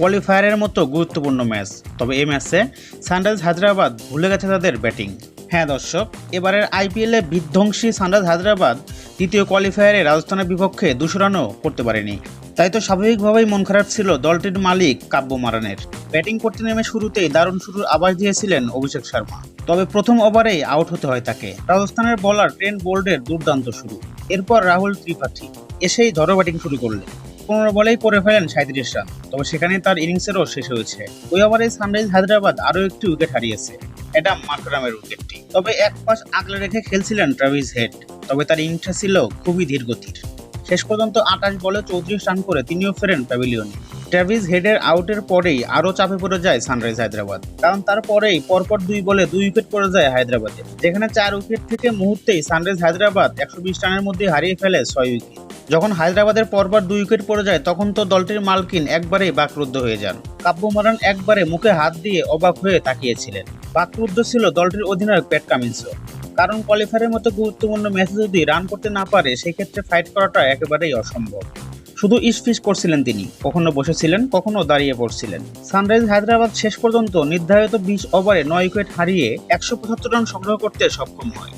কোয়ালিফায়ারের মতো গুরুত্বপূর্ণ ম্যাচ। তবে এই ম্যাচে সানরাইজ হায়দ্রাবাদ ভুলে গেছে তাদের ব্যাটিং। হ্যাঁ দর্শক, এবারের আইপিএলে বিধ্বংসী সানরাইজ হায়দ্রাবাদ দ্বিতীয় কোয়ালিফায়ারে রাজস্থানের বিপক্ষে দুশো রানও করতে পারেনি। তাই তো স্বাভাবিকভাবেই মন খারাপ ছিল দলটির মালিক কাব্য মারানের। ব্যাটিং করতে নেমে শুরুতেই দারুণ শুরুর আবাস দিয়েছিলেন অভিষেক শর্মা। তবে প্রথম ওভারেই আউট হতে হয় তাকে। রাজস্থানের বলার ট্রেন্ট বোল্ডের দুর্দান্ত শুরু। এরপর রাহুল ত্রিপাঠী এসেই ধরো ব্যাটিং শুরু করলেন। পনেরো বলেই করে ফেলেন সাঁত্রিশ রান তবে সেখানে তার ইনিংসেরও শেষ হয়েছে। ওই ওভারে সানরাইজ হায়দ্রাবাদ আরও একটি উইকেট হারিয়েছে। এটা মাকরামের উইকেটটি। তবে এক পাশ আগলে রেখে খেলছিলেন ট্রাভিস হেড। তবে তার ইনিংসটা ছিল খুবই ধীরগতির। শেষ পর্যন্ত আঠাশ বলে চৌত্রিশ রান করে তিনিও ফেরেন প্যাভিলিয়নে। ট্রাভিস হেডের আউটের পরেই আরও চাপে পড়ে যায় সানরাইজ হায়দ্রাবাদ। কারণ তারপরেই পরপর দুই বলে দুই উইকেট পড়ে যায় হায়দ্রাবাদের যেখানে চার উইকেট থেকে মুহূর্তেই সানরাইজ হায়দ্রাবাদ একশো বিশ রানের মধ্যে হারিয়ে ফেলে ছয় উইকেট। যখন হায়দ্রাবাদের পরপর দুই উইকেট পড়ে যায়, তখন তো দলটির মালকিন একবারেই বাকরুদ্ধ হয়ে যান। কাব্যমারান একবারে মুখে হাত দিয়ে অবাক হয়ে তাকিয়েছিলেন। বাকরুদ্ধ ছিল দলটির অধিনায়ক প্যাট কামিন্সও কারণ কোয়ালিফায়ারের মতো গুরুত্বপূর্ণ ম্যাচে যদি রান করতে না পারে, সেক্ষেত্রে ফাইট করাটা একেবারেই অসম্ভব। শুধু ইসফিস করছিলেন তিনি, কখনো বসেছিলেন, কখনো দাঁড়িয়ে পড়ছিলেন। সানরাইজ হায়দ্রাবাদ শেষ পর্যন্ত নির্ধারিত বিশ ওভারে নয় উইকেট হারিয়ে একশো পঁচাত্তর রান সংগ্রহ করতে সক্ষম হয়।